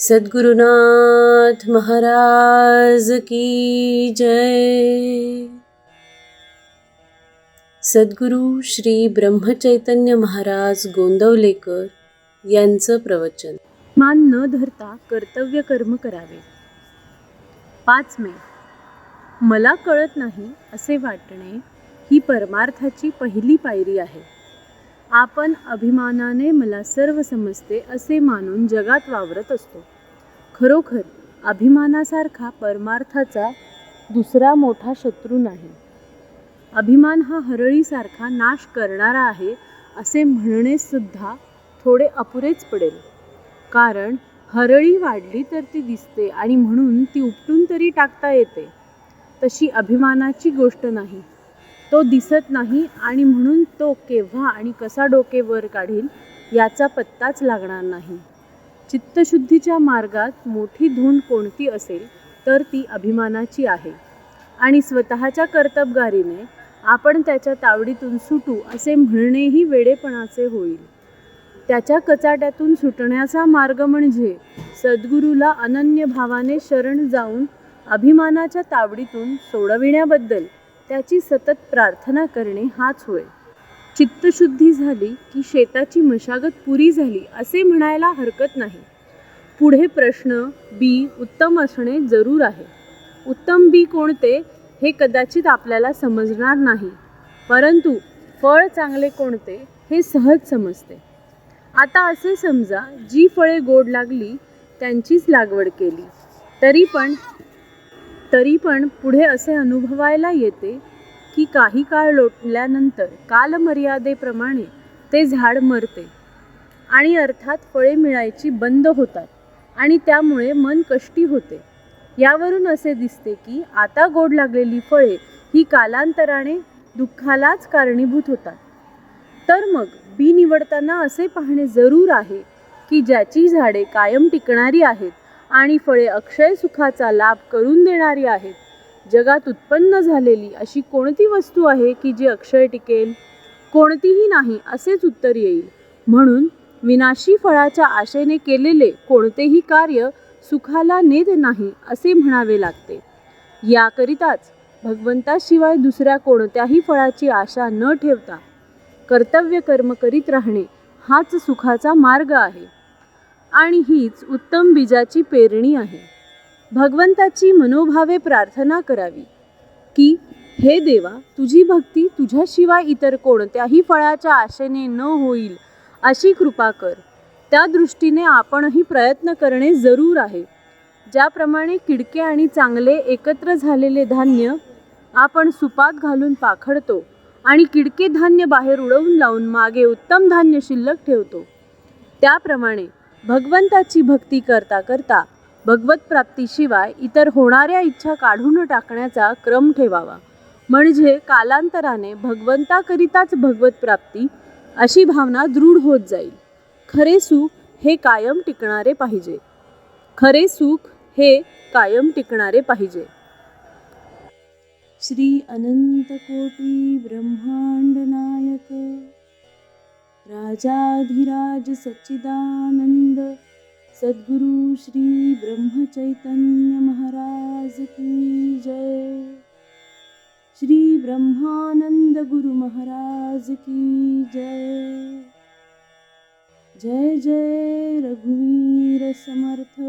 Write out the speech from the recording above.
सद्गुरुनाथ महाराज की जय। सद्गुरु श्री ब्रह्मचैतन्य महाराज गोंदवलेकर यांचं प्रवचन. मान न धरता कर्तव्य कर्म करावे. पाच मे. मला कळत नाही असे वाटणे ही परमार्थाची पहिली पायरी आहे. आपण अभिमानाने मला सर्व समजते असे मानून जगात वावरत असतो. खरोखर अभिमानासारखा परमार्थाचा दुसरा मोठा शत्रू नाही. अभिमान हा हरळीसारखा नाश करणारा आहे असे म्हणणेसुद्धा थोडे अपुरेच पडेल. कारण हरळी वाढली तर ती दिसते आणि म्हणून ती उपटून तरी टाकता येते. तशी अभिमानाची गोष्ट नाही. तो दिसत नाही आणि म्हणून तो केव्हा आणि कसा डोके वर काढील याचा पत्ताच लागणार नाही. चित्तशुद्धीच्या मार्गात मोठी धूण कोणती असेल तर ती अभिमानाची आहे. आणि स्वतःच्या कर्तबगारीने आपण त्याच्या तावडीतून सुटू असे म्हणणेही वेडेपणाचे होईल. त्याच्या कचाट्यातून सुटण्याचा मार्ग म्हणजे सद्गुरूला अनन्य भावाने शरण जाऊन अभिमानाच्या तावडीतून सोडविण्याबद्दल त्याची सतत प्रार्थना करणे हाच होय. चित्तशुद्धी झाली की शेताची मशागत पुरी झाली असे म्हणायला हरकत नाही. पुढे प्रश्न बी उत्तम असणे जरूर आहे. उत्तम बी कोणते हे कदाचित आपल्याला समजणार नाही. परंतु फळ चांगले कोणते हे सहज समजते. आता असे समजा जी फळे गोड लागली त्यांचीच लागवड केली. तरी पण तरी पण पुढे असे अनुभवायला येते की काही काळ लोटल्यानंतर कालमर्यादेप्रमाणे ते झाड मरते आणि अर्थात फळे मिळायची बंद होतात आणि त्यामुळे मन कष्टी होते. यावरून असे दिसते की आता गोड लागलेली फळे ही कालांतराने दुःखालाच कारणीभूत होतात. तर मग बी निवडताना असे पाहणे जरूर आहे की ज्याची झाडे कायम टिकणारी आहेत आणि फळे अक्षय सुखाचा लाभ करून देणारी आहेत. जगात उत्पन्न झालेली अशी कोणती वस्तू आहे की जी अक्षय टिकेल? कोणतीही नाही असेच उत्तर येईल. म्हणून विनाशी फळाच्या आशेने केलेले कोणतेही कार्य सुखाला नेत नाही असे म्हणावे लागते. याकरिताच भगवंताशिवाय दुसऱ्या कोणत्याही फळाची आशा न ठेवता कर्तव्य कर्म करीत राहणे हाच सुखाचा मार्ग आहे. आणि हीच उत्तम बीजाची पेरणी आहे. भगवंताची मनोभावे प्रार्थना करावी. की हे देवा तुझी भक्ती तुझ्याशिवाय इतर कोणत्याही फळाच्या आशेने न होईल अशी कृपा कर. त्या दृष्टीने आपणही प्रयत्न करणे जरूर आहे. ज्याप्रमाणे किडके आणि चांगले एकत्र झालेले धान्य आपण सुपात घालून पाखडतो आणि किडके धान्य बाहेर उडवून लावून मागे उत्तम धान्य शिल्लक ठेवतो. त्याप्रमाणे भगवंताची भक्ती करता करता भगवत प्राप्तीशिवाय इतर होणाऱ्या इच्छा काढून टाकण्याचा क्रम ठेवावा. म्हणजे कालांतराने भगवंताकरिताच भगवत प्राप्ती अशी भावना दृढ होत जाईल. खरे सुख हे कायम टिकणारे पाहिजे. खरे सुख हे कायम टिकणारे पाहिजे. श्री अनंत कोटी ब्रह्मांड नायक राजाधिराज सच्चिदानंद सद्गुरु श्री ब्रह्मचैतन्य महाराज की जय। श्री ब्रह्मानंद गुरु महाराज की जय। जय जय रघुवीर समर्थ।